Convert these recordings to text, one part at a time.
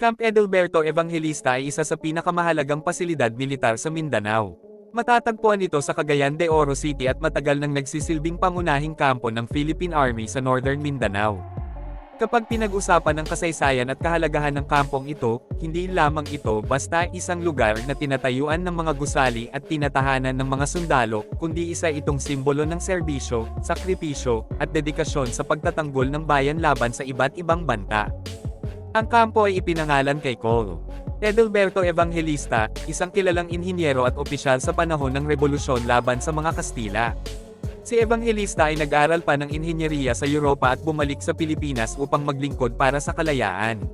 Camp Edelberto Evangelista ay isa sa pinakamahalagang pasilidad militar sa Mindanao. Matatagpuan ito sa Cagayan de Oro City at matagal nang nagsisilbing pangunahing kampo ng Philippine Army sa Northern Mindanao. Kapag pinag-usapan ng kasaysayan at kahalagahan ng kampong ito, hindi lamang ito basta isang lugar na tinatayuan ng mga gusali at tinatahanan ng mga sundalo, kundi isa itong simbolo ng serbisyo, sakripisyo, at dedikasyon sa pagtatanggol ng bayan laban sa iba't ibang banta. Ang kampo ay ipinangalan kay Col. Edelberto Evangelista, isang kilalang inhinyero at opisyal sa panahon ng revolusyon laban sa mga Kastila. Si Evangelista ay nag-aral pa ng inhinyeriya sa Europa at bumalik sa Pilipinas upang maglingkod para sa kalayaan.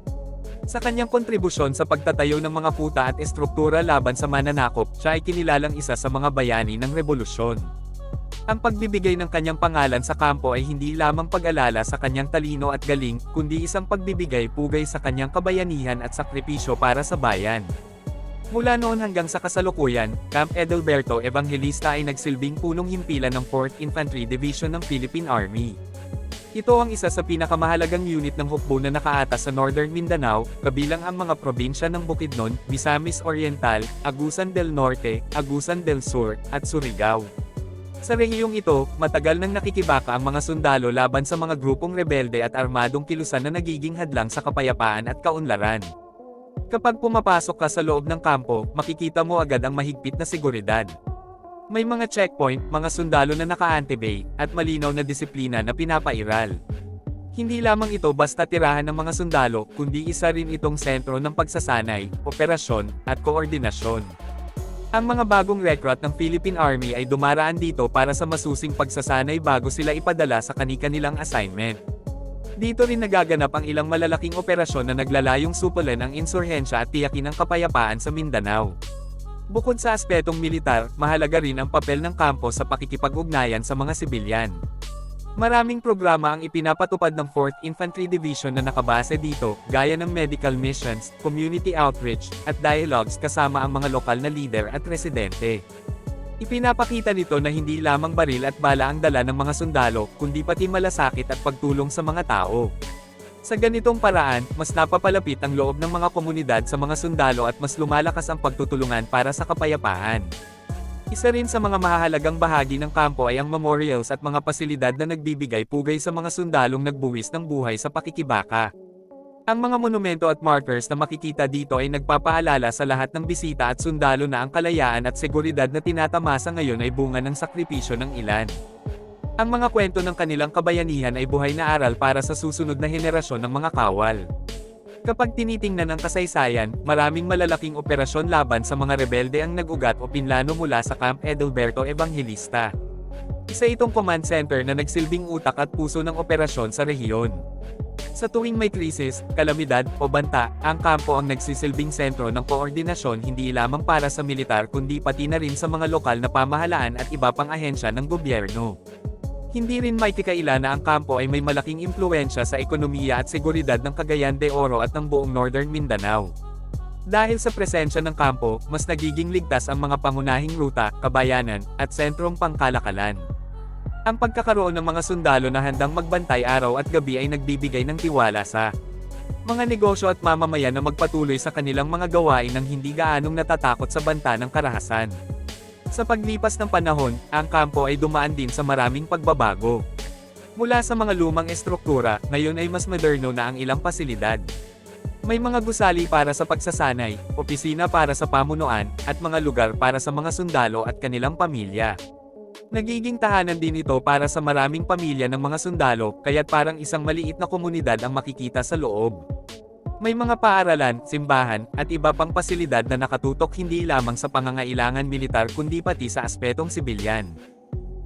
Sa kanyang kontribusyon sa pagtatayo ng mga kuta at estruktura laban sa mananakop, siya ay kinilalang isa sa mga bayani ng revolusyon. Ang pagbibigay ng kanyang pangalan sa kampo ay hindi lamang pag-alala sa kanyang talino at galing, kundi isang pagbibigay pugay sa kanyang kabayanihan at sakripisyo para sa bayan. Mula noon hanggang sa kasalukuyan, Camp Edelberto Evangelista ay nagsilbing punong himpilan ng 4th Infantry Division ng Philippine Army. Ito ang isa sa pinakamahalagang unit ng hukbo na nakaatas sa Northern Mindanao, kabilang ang mga probinsya ng Bukidnon, Misamis Oriental, Agusan del Norte, Agusan del Sur, at Surigao. Sa rehiyong ito, matagal nang nakikibaka ang mga sundalo laban sa mga grupong rebelde at armadong kilusan na nagiging hadlang sa kapayapaan at kaunlaran. Kapag pumapasok ka sa loob ng kampo, makikita mo agad ang mahigpit na seguridad. May mga checkpoint, mga sundalo na naka-antibay, at malinaw na disiplina na pinapairal. Hindi lamang ito basta tirahan ng mga sundalo, kundi isa rin itong sentro ng pagsasanay, operasyon, at koordinasyon. Ang mga bagong recruit ng Philippine Army ay dumaraan dito para sa masusing pagsasanay bago sila ipadala sa kani-kanilang assignment. Dito rin nagaganap ang ilang malalaking operasyon na naglalayong supulan ang insurhensya at tiyakin ang kapayapaan sa Mindanao. Bukod sa aspetong militar, mahalaga rin ang papel ng kampo sa pakikipag-ugnayan sa mga sibilyan. Maraming programa ang ipinapatupad ng 4th Infantry Division na nakabase dito, gaya ng medical missions, community outreach, at dialogues kasama ang mga lokal na leader at residente. Ipinapakita nito na hindi lamang baril at bala ang dala ng mga sundalo, kundi pati malasakit at pagtulong sa mga tao. Sa ganitong paraan, mas napapalapit ang loob ng mga komunidad sa mga sundalo at mas lumalakas ang pagtutulungan para sa kapayapaan. Isa rin sa mga mahahalagang bahagi ng kampo ay ang memorials at mga pasilidad na nagbibigay pugay sa mga sundalong nagbuwis ng buhay sa pakikibaka. Ang mga monumento at markers na makikita dito ay nagpapaalala sa lahat ng bisita at sundalo na ang kalayaan at seguridad na tinatamasa ngayon ay bunga ng sakripisyo ng ilan. Ang mga kwento ng kanilang kabayanihan ay buhay na aral para sa susunod na henerasyon ng mga kawal. Kapag tinitingnan ang kasaysayan, maraming malalaking operasyon laban sa mga rebelde ang nag-ugat o pinlano mula sa Camp Edelberto Evangelista. Isa itong command center na nagsilbing utak at puso ng operasyon sa rehiyon. Sa tuwing may krisis, kalamidad, o banta, ang kampo ang nagsisilbing sentro ng koordinasyon hindi lamang para sa militar kundi pati na rin sa mga lokal na pamahalaan at iba pang ahensya ng gobyerno. Hindi rin may tikaila na ang kampo ay may malaking impluensya sa ekonomiya at seguridad ng Cagayan de Oro at ng buong Northern Mindanao. Dahil sa presensya ng kampo, mas nagiging ligtas ang mga pangunahing ruta, kabayanan, at sentrong pangkalakalan. Ang pagkakaroon ng mga sundalo na handang magbantay araw at gabi ay nagbibigay ng tiwala sa mga negosyo at mamamayan na magpatuloy sa kanilang mga gawain ng hindi gaanong natatakot sa banta ng karahasan. Sa paglipas ng panahon, ang kampo ay dumaan din sa maraming pagbabago. Mula sa mga lumang estruktura, ngayon ay mas moderno na ang ilang pasilidad. May mga gusali para sa pagsasanay, opisina para sa pamunuan, at mga lugar para sa mga sundalo at kanilang pamilya. Nagiging tahanan din ito para sa maraming pamilya ng mga sundalo, kaya't parang isang maliit na komunidad ang makikita sa loob. May mga paaralan, simbahan, at iba pang pasilidad na nakatutok hindi lamang sa pangangailangan militar kundi pati sa aspetong sibilyan.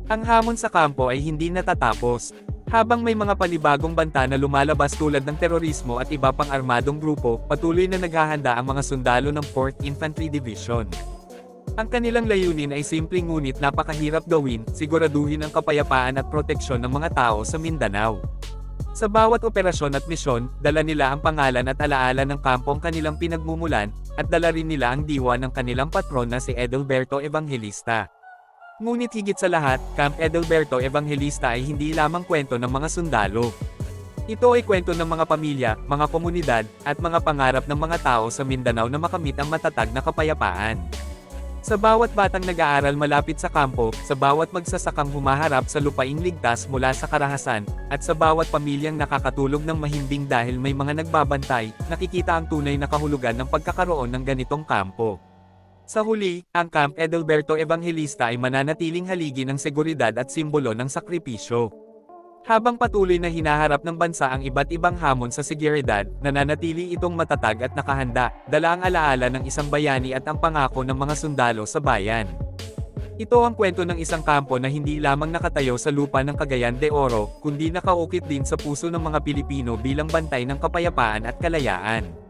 Ang hamon sa kampo ay hindi natatapos. Habang may mga panibagong banta na lumalabas tulad ng terorismo at iba pang armadong grupo, patuloy na naghahanda ang mga sundalo ng 4th Infantry Division. Ang kanilang layunin ay simpleng ngunit napakahirap gawin, siguraduhin ang kapayapaan at proteksyon ng mga tao sa Mindanao. Sa bawat operasyon at misyon, dala nila ang pangalan at alaala ng kampong kanilang pinagmumulan, at dala rin nila ang diwa ng kanilang patron na si Edelberto Evangelista. Ngunit higit sa lahat, Camp Edelberto Evangelista ay hindi lamang kwento ng mga sundalo. Ito ay kwento ng mga pamilya, mga komunidad, at mga pangarap ng mga tao sa Mindanao na makamit ang matatag na kapayapaan. Sa bawat batang nag-aaral malapit sa kampo, sa bawat magsasakang humaharap sa lupaing ligtas mula sa karahasan, at sa bawat pamilyang nakakatulog ng mahimbing dahil may mga nagbabantay, nakikita ang tunay na kahulugan ng pagkakaroon ng ganitong kampo. Sa huli, ang Camp Edelberto Evangelista ay mananatiling haligi ng seguridad at simbolo ng sakripisyo. Habang patuloy na hinaharap ng bansa ang iba't ibang hamon sa seguridad, nananatili itong matatag at nakahanda, dala ang alaala ng isang bayani at ang pangako ng mga sundalo sa bayan. Ito ang kwento ng isang kampo na hindi lamang nakatayo sa lupa ng Cagayan de Oro, kundi nakaukit din sa puso ng mga Pilipino bilang bantay ng kapayapaan at kalayaan.